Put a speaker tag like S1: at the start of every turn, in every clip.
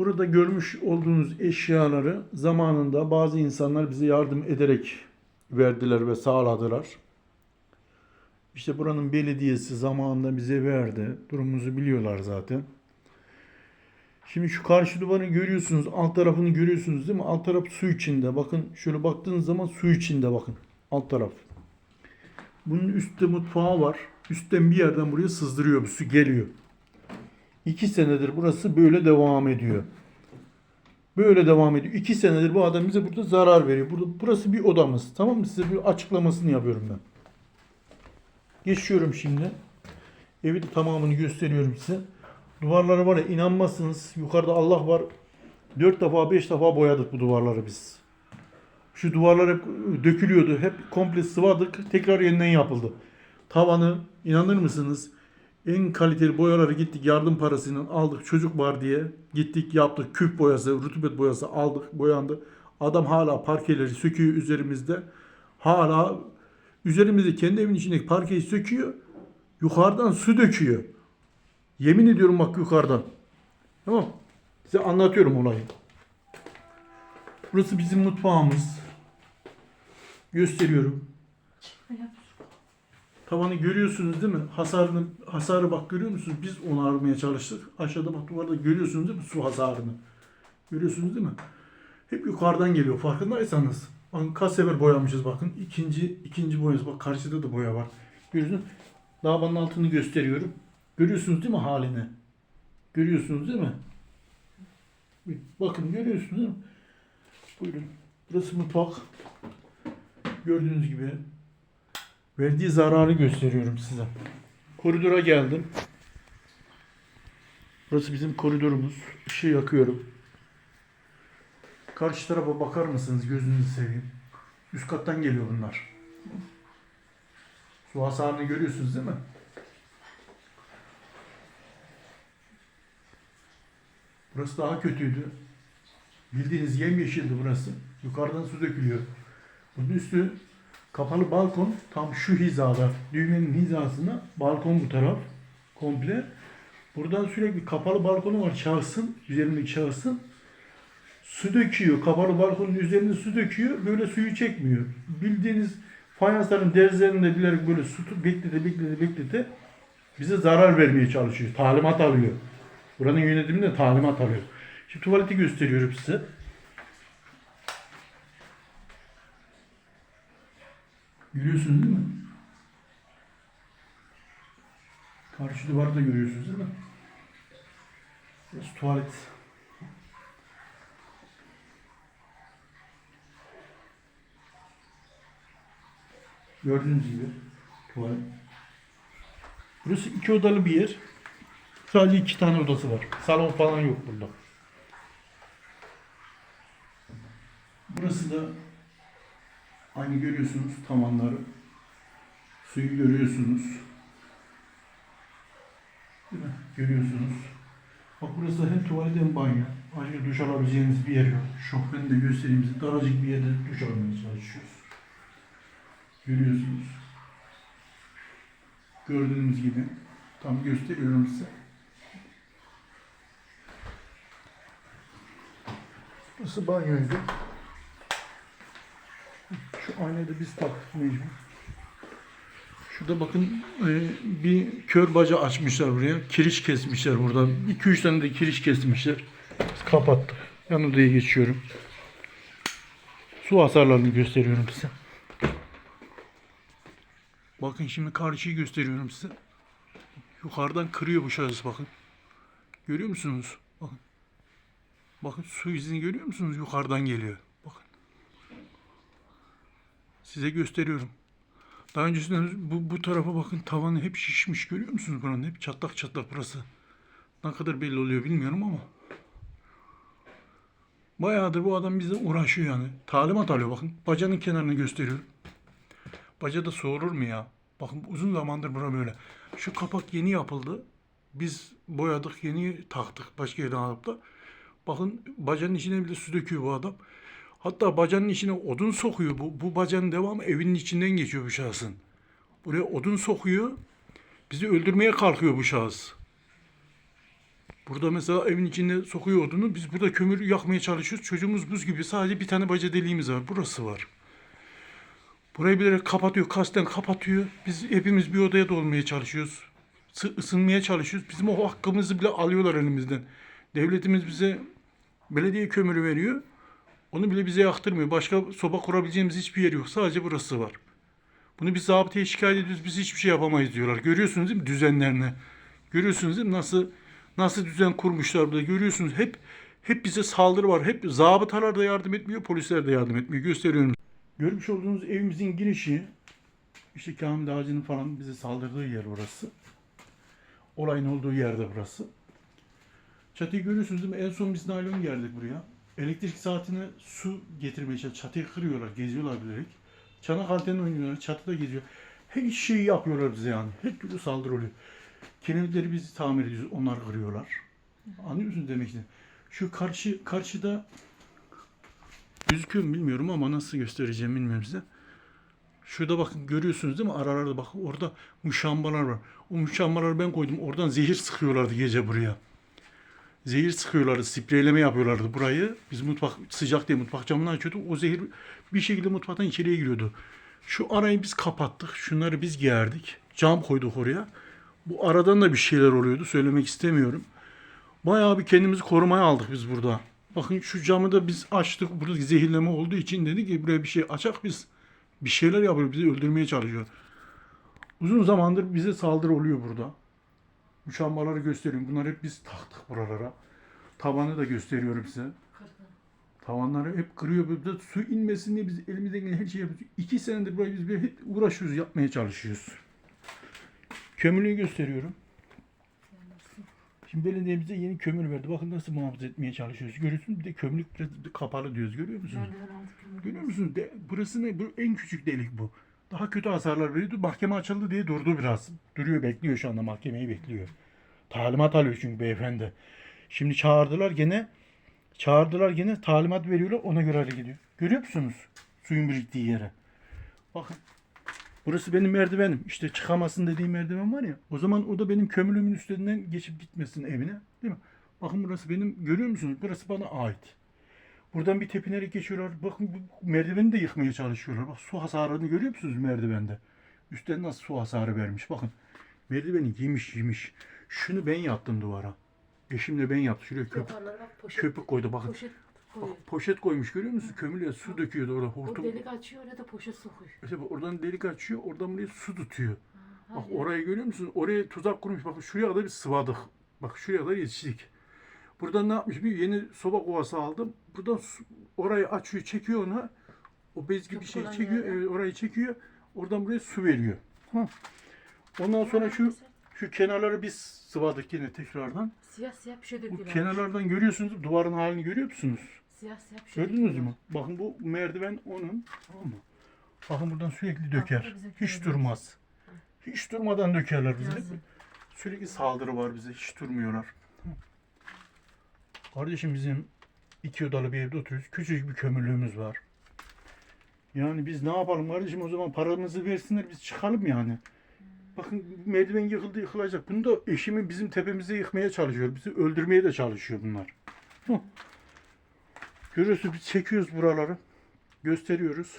S1: Burada görmüş olduğunuz eşyaları zamanında bazı insanlar bize yardım ederek verdiler ve sağladılar. İşte buranın belediyesi zamanında bize verdi. Durumumuzu biliyorlar zaten. Şimdi şu karşı duvarı görüyorsunuz. Alt tarafını görüyorsunuz değil mi? Alt taraf su içinde. Bakın şöyle baktığınız zaman su içinde bakın. Alt taraf. Bunun üstte mutfağı var. Üstten bir yerden buraya sızdırıyor bu su geliyor. İki senedir burası böyle devam ediyor. Böyle devam ediyor. İki senedir bu adam bize burada zarar veriyor. Burada, burası bir odamız. Tamam mı? Size bir açıklamasını yapıyorum ben. Geçiyorum şimdi. Evi de tamamını gösteriyorum size. Duvarları var ya inanmazsınız. Yukarıda Allah var. Dört defa beş defa boyadık bu duvarları biz. Şu duvarlar hep dökülüyordu. Hep komple sıvadık. Tekrar yeniden yapıldı. Tavanı inanır mısınız? En kaliteli boyaları gittik yardım parasıyla aldık. Çocuk var diye gittik yaptık. Küp boyası, rutubet boyası aldık. Boyandı. Adam hala parkeleri söküyor üzerimizde. Hala üzerimizde kendi evin içindeki parkeyi söküyor. Yukarıdan su döküyor. Yemin ediyorum bak yukarıdan. Tamam. Size anlatıyorum olayı. Burası bizim mutfağımız. Gösteriyorum. Tavanı görüyorsunuz değil mi? Hasarını, hasarı bak görüyor musunuz? Biz onu aramaya çalıştık. Aşağıda bak duvarda görüyorsunuz değil mi? Su hasarını. Görüyorsunuz değil mi? Hep yukarıdan geliyor farkındaysanız. Bakın kaç sefer boyamışız bakın. İkinci, ikinci boyası. Bak karşıda da boya var. Görüyorsunuz. Davanın altını gösteriyorum. Görüyorsunuz değil mi halini? Görüyorsunuz değil mi? Bakın görüyorsunuz değil mi? Buyurun. Burası mutfak. Gördüğünüz gibi verdiği zararı gösteriyorum size. Koridora geldim. Burası bizim koridorumuz. Işığı yakıyorum. Karşı tarafa bakar mısınız? Gözünüzü seveyim. Üst kattan geliyor bunlar. Su hasarını görüyorsunuz değil mi? Burası daha kötüydü. Bildiğiniz yemyeşildi burası. Yukarıdan su dökülüyor. Bunun üstü kapalı balkon tam şu hizada. Düğmenin hizasına balkon bu taraf. Komple. Buradan sürekli kapalı balkonu var şahsın. Üzerindeki şahsın. Su döküyor. Kapalı balkonun üzerine su döküyor. Böyle suyu çekmiyor. Bildiğiniz fayansların derzlerinde bilerek böyle su beklete beklete beklete bize zarar vermeye çalışıyor. Talimat alıyor. Buranın yönetiminde talimat alıyor. Şimdi tuvaleti gösteriyorum size. Görüyorsunuz değil mi? Karşı duvarı da görüyorsunuz değil mi? Burası tuvalet. Gördüğünüz gibi tuvalet. Burası iki odalı bir yer. Sadece iki tane odası var. Salon falan yok burada. Burası da aynı görüyorsunuz tavanları. Suyu görüyorsunuz. Değil mi? Görüyorsunuz. Bak burası hem tuvalet hem banyo. Ayrıca duş alabileceğiniz bir yer yok. Şofbeni de göstereyim size. Daracık bir yerde duş almaya çalışıyoruz. Görüyorsunuz. Gördüğünüz gibi. Tam gösteriyorum size. Burası banyoydu. Aynayı da biz taktık mecbur. Şurada bakın e, bir kör baca açmışlar buraya. Kiriş kesmişler burada. 2-3 tane de kiriş kesmişler. Biz kapattık. Yan odaya geçiyorum. Su hasarlarını gösteriyorum size. Bakın şimdi karşıyı gösteriyorum size. Yukarıdan kırıyor bu şahıs bakın. Görüyor musunuz? Bakın. Bakın su izini görüyor musunuz? Yukarıdan geliyor. Size gösteriyorum. Daha öncesinde bu, bu tarafa bakın tavanı hep şişmiş. Görüyor musunuz buranın? Hep çatlak çatlak burası. Ne kadar belli oluyor bilmiyorum ama. Bayağıdır bu adam bize uğraşıyor yani. Talimat alıyor bakın. Bacanın kenarını gösteriyorum. Baca da soğurur mu ya? Bakın uzun zamandır bura böyle. Şu kapak yeni yapıldı. Biz boyadık, yeni taktık başka yerden alıp da. Bakın bacanın içine bile su döküyor bu adam. Hatta bacanın içine odun sokuyor. Bu, bu bacanın devamı evinin içinden geçiyor bu şahsın. Buraya odun sokuyor. Bizi öldürmeye kalkıyor bu şahıs. Burada mesela evin içinde sokuyor odunu. Biz burada kömür yakmaya çalışıyoruz. Çocuğumuz buz gibi. Sadece bir tane baca deliğimiz var. Burası var. Burayı bilerek kapatıyor. Kasten kapatıyor. Biz hepimiz bir odaya dolmaya çalışıyoruz. Sı- ısınmaya çalışıyoruz. Bizim o hakkımızı bile alıyorlar elimizden. Devletimiz bize belediye kömürü veriyor. Onu bile bize yaktırmıyor. Başka soba kurabileceğimiz hiçbir yer yok. Sadece burası var. Bunu biz zabıtaya şikayet ediyoruz. Biz hiçbir şey yapamayız diyorlar. Görüyorsunuz değil mi düzenlerini? Görüyorsunuz değil mi? Nasıl nasıl düzen kurmuşlar burada? Görüyorsunuz. Hep hep bize saldırı var. Hep zabıtalar da yardım etmiyor, polisler de yardım etmiyor. Gösteriyorum. Görmüş olduğunuz evimizin girişi işte Kamil Dağcı'nın falan bize saldırdığı yer orası. Olayın olduğu yerde burası. Çatıyı görüyorsunuz değil mi? En son biz naylon geldik buraya. Elektrik saatine su getirmeye çalışıyor. Çatıyı kırıyorlar, geziyorlar bilerek. Çanak antenini oynuyorlar, çatıda geziyor. Her şeyi yapıyorlar bize yani. Her türlü saldırı oluyor. Kiremitleri biz tamir ediyoruz, onlar kırıyorlar. Anlıyor musunuz demek istediğimi? Şu karşı karşıda gözüküyor mu bilmiyorum ama nasıl göstereceğim bilmiyorum size. Şurada bakın görüyorsunuz değil mi? Aralarda bak orada muşambalar var. O muşambaları ben koydum. Oradan zehir sıkıyorlardı gece buraya. Zehir sıkıyorlardı, spreyleme yapıyorlardı burayı. Biz mutfak sıcak diye mutfak camını açıyorduk. O zehir bir şekilde mutfaktan içeriye giriyordu. Şu arayı biz kapattık. Şunları biz gerdik. Cam koyduk oraya. Bu aradan da bir şeyler oluyordu. Söylemek istemiyorum. Bayağı bir kendimizi korumaya aldık biz burada. Bakın şu camı da biz açtık. Burada zehirleme olduğu için dedik ki buraya bir şey açak biz. Bir şeyler yapıyor. Bizi öldürmeye çalışıyor. Uzun zamandır bize saldırı oluyor burada. Muşambaları gösteriyorum. Bunları hep biz taktık buralara. Tavanı da gösteriyorum size. Tavanları hep kırıyor. Böyle su inmesin diye biz elimizden gelen her şeyi yapıyoruz. İki senedir burayı biz hep uğraşıyoruz, yapmaya çalışıyoruz. Kömürlüğü gösteriyorum. Şimdi belediye bize yeni kömür verdi. Bakın nasıl muhafaza etmeye çalışıyoruz. Görüyorsunuz bir de kömürlük biraz kapalı diyoruz. Görüyor musunuz? Görüyor musunuz? De, burası ne? Bu en küçük delik bu. Daha kötü hasarlar veriyordu. Mahkeme açıldı diye durdu biraz. Duruyor bekliyor şu anda mahkemeyi bekliyor. Talimat alıyor çünkü beyefendi. Şimdi çağırdılar gene. Çağırdılar gene talimat veriyorlar ona göre hareket ediyor. Görüyor musunuz? Suyun biriktiği yere. Bakın. Burası benim merdivenim. İşte çıkamasın dediğim merdiven var ya. O zaman o da benim kömürümün üstünden geçip gitmesin evine. Değil mi? Bakın burası benim görüyor musunuz? Burası bana ait. Buradan bir tepinerek geçiyorlar. Bakın merdiveni de yıkmaya çalışıyorlar. Bak su hasarını görüyor musunuz merdivende? Üstten nasıl su hasarı vermiş. Bakın merdiveni yemiş yemiş. Şunu ben yaptım duvara. Eşimle ben yaptım. Şuraya köpük,
S2: bak
S1: köpük koydu. Bakın
S2: Poşet koyuyor.
S1: bak, poşet koymuş görüyor musun? Kömürle su döküyordu orada.
S2: O
S1: Hortum.
S2: delik açıyor oraya da poşet sokuyor.
S1: İşte bak oradan delik açıyor. Oradan buraya su tutuyor. Bak
S2: Hayır.
S1: orayı görüyor musun? Oraya tuzak kurmuş. Bak şuraya kadar biz sıvadık. Bak şuraya kadar yetiştik. Buradan ne yapmış? Bir yeni soba kovası aldım. Buradan su- orayı açıyor, çekiyor ona. O bez gibi bir şey çekiyor. Evet, orayı çekiyor. Oradan buraya su veriyor. Ha. Ondan sonra şu şu kenarları biz sıvadık yine tekrardan.
S2: Siyah siyah bir şey
S1: Bu
S2: döküyorlar.
S1: kenarlardan görüyorsunuz. Duvarın halini görüyor musunuz?
S2: Siyah siyah bir şey
S1: Gördünüz mü? Bakın bu merdiven onun. Tamam mı? Bakın buradan sürekli döker. Hiç durmaz. Hiç durmadan dökerler bize. Sürekli saldırı var bize. Hiç durmuyorlar. Kardeşim bizim iki odalı bir evde oturuyoruz. Küçücük bir kömürlüğümüz var. Yani biz ne yapalım kardeşim o zaman paramızı versinler biz çıkalım yani. Bakın merdiven yıkıldı yıkılacak. Bunu da eşimi bizim tepemize yıkmaya çalışıyor. Bizi öldürmeye de çalışıyor bunlar. Görüyorsunuz biz çekiyoruz buraları. Gösteriyoruz.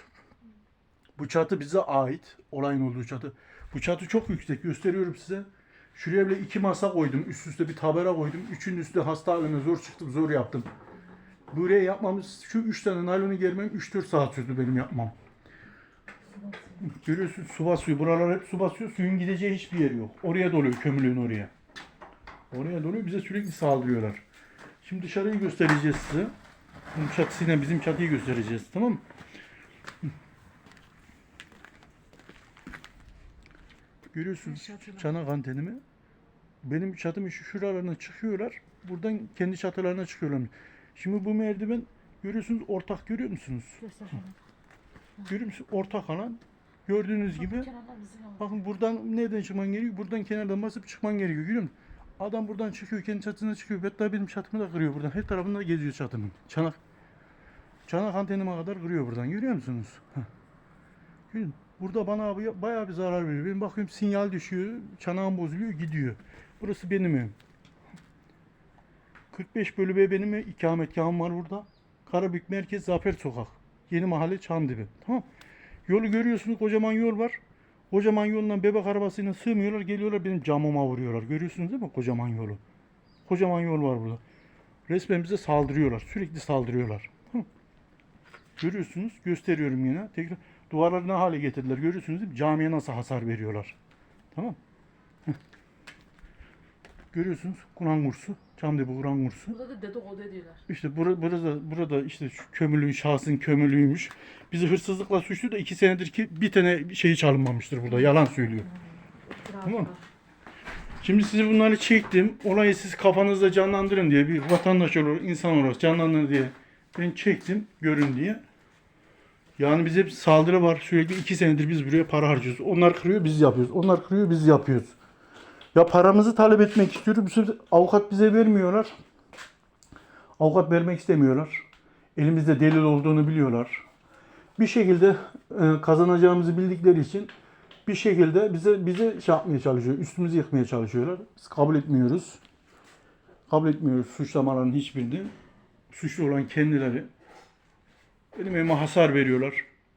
S1: Bu çatı bize ait. Olayın olduğu çatı. Bu çatı çok yüksek. Gösteriyorum size. Şuraya bile iki masa koydum. Üst üste bir tabela koydum. Üçünün üstüne hastaneme zor çıktım. Zor yaptım. Buraya yapmamız şu üç tane naylonu germem 3-4 saat sürdü benim yapmam. Görüyorsun su basıyor. Buralar hep su basıyor. Suyun gideceği hiçbir yer yok. Oraya doluyor kömürlüğün oraya. Oraya doluyor. Bize sürekli saldırıyorlar. Şimdi dışarıyı göstereceğiz size. Bunun çatısıyla bizim çatıyı göstereceğiz. Tamam mı? Görüyorsunuz çanak antenimi. Benim çatımın şu şuralarına çıkıyorlar. Buradan kendi çatılarına çıkıyorlar. Şimdi bu merdiven görüyorsunuz ortak görüyor musunuz? Görüyor musunuz? Ortak alan. Gördüğünüz gibi. Bakın buradan nereden çıkman gerekiyor? Buradan kenardan basıp çıkman gerekiyor. Görüyor musun? Adam buradan çıkıyor, kendi çatısına çıkıyor. Hatta benim çatımı da kırıyor buradan. Her tarafında geziyor çatımın. Çanak. Çanak antenime kadar kırıyor buradan. Görüyor musunuz? Heh. Görüyor musun? Burada bana bayağı bir zarar veriyor. Benim bakıyorum sinyal düşüyor. Çanağım bozuluyor, gidiyor. Burası benim evim. 45 bölü B benim ikametgahım var burada. Karabük Merkez Zafer Sokak. Yeni Mahalle Çamdibi. Tamam. Yolu görüyorsunuz kocaman yol var. Kocaman yoldan bebek arabasıyla sığmıyorlar. Geliyorlar benim camıma vuruyorlar. Görüyorsunuz değil mi kocaman yolu? Kocaman yol var burada. Resmen bize saldırıyorlar. Sürekli saldırıyorlar. Tamam. Görüyorsunuz. Gösteriyorum yine. Tekrar duvarları ne hale getirdiler. Görüyorsunuz değil mi? Camiye nasıl hasar veriyorlar. Tamam. Görüyorsunuz Kur'an kursu. Çamdibi Kur'an kursu.
S2: Burada da dedikodu ediyorlar.
S1: İşte bura, burada, burada işte şu kömürlüğün şahsın kömürlüğüymüş. Bizi hırsızlıkla suçlu da iki senedir ki bir tane şeyi çalınmamıştır burada. Yalan söylüyor. Tamam. Şimdi size bunları çektim. Olayı siz kafanızda canlandırın diye bir vatandaş olarak, insan olarak canlandırın diye ben çektim görün diye. Yani bize bir saldırı var. Sürekli iki senedir biz buraya para harcıyoruz. Onlar kırıyor biz yapıyoruz. Onlar kırıyor biz yapıyoruz. Ya paramızı talep etmek istiyoruz. Bu sefer avukat bize vermiyorlar. Avukat vermek istemiyorlar. Elimizde delil olduğunu biliyorlar. Bir şekilde e, kazanacağımızı bildikleri için bir şekilde bize bize şey yapmaya çalışıyor. Üstümüzü yıkmaya çalışıyorlar. Biz kabul etmiyoruz. Kabul etmiyoruz suçlamaların hiçbirini. Suçlu olan kendileri. Evime hasar veriyorlar.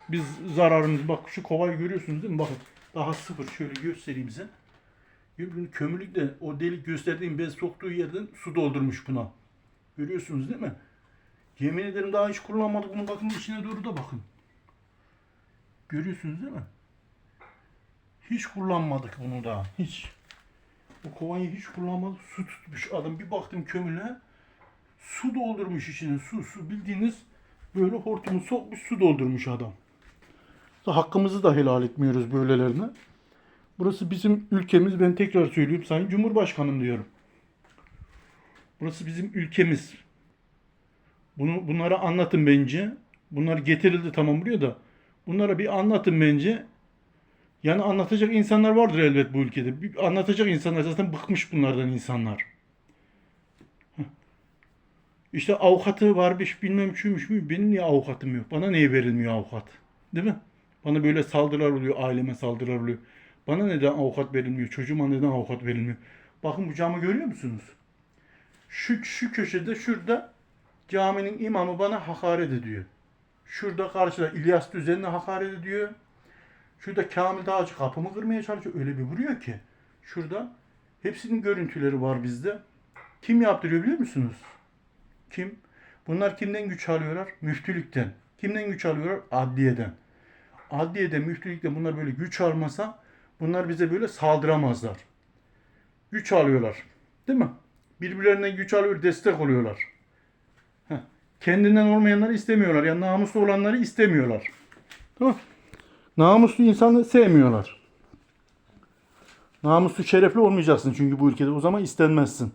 S1: Biz zararımız bak şu kovayı görüyorsunuz değil mi? Bakın daha sıfır şöyle göstereyim size. Kömürlükle o delik gösterdiğim bez soktuğu yerden su doldurmuş buna. Görüyorsunuz değil mi? Yemin ederim daha hiç kullanmadık. Bunu bakın içine doğru da bakın. Görüyorsunuz değil mi? Hiç kullanmadık bunu daha. Hiç. O kovayı hiç kullanmadık. Su tutmuş adam. Bir baktım kömürle. Su doldurmuş içine. Su su bildiğiniz böyle hortumu sokmuş su doldurmuş adam. Hakkımızı da helal etmiyoruz böylelerine. Burası bizim ülkemiz. Ben tekrar söylüyorum. Sayın Cumhurbaşkanım diyorum. Burası bizim ülkemiz. Bunu bunlara anlatın bence. Bunlar getirildi tamam buraya da. Bunlara bir anlatın bence. Yani anlatacak insanlar vardır elbet bu ülkede. Bir Anlatacak insanlar zaten bıkmış bunlardan insanlar. İşte avukatı varmış bilmem şuymuş mu. Benim niye avukatım yok? Bana niye verilmiyor avukat? Değil mi? Bana böyle saldırılar oluyor. Aileme saldırılar oluyor. Bana neden avukat verilmiyor? Çocuğuma neden avukat verilmiyor? Bakın bu camı görüyor musunuz? Şu, şu köşede şurada caminin imamı bana hakaret ediyor. Şurada karşıda İlyas Düzen'le hakaret ediyor. Şurada Kamil Dağcı kapımı kırmaya çalışıyor. Öyle bir vuruyor ki. Şurada hepsinin görüntüleri var bizde. Kim yaptırıyor biliyor musunuz? Kim? Bunlar kimden güç alıyorlar? Müftülükten. Kimden güç alıyorlar? Adliyeden. Adliyede, müftülükte bunlar böyle güç almasa bunlar bize böyle saldıramazlar. Güç alıyorlar. Değil mi? Birbirlerinden güç alıyor, destek oluyorlar. Heh. Kendinden olmayanları istemiyorlar. Yani namuslu olanları istemiyorlar. Tamam Namuslu insanı sevmiyorlar. Namuslu şerefli olmayacaksın çünkü bu ülkede. O zaman istenmezsin.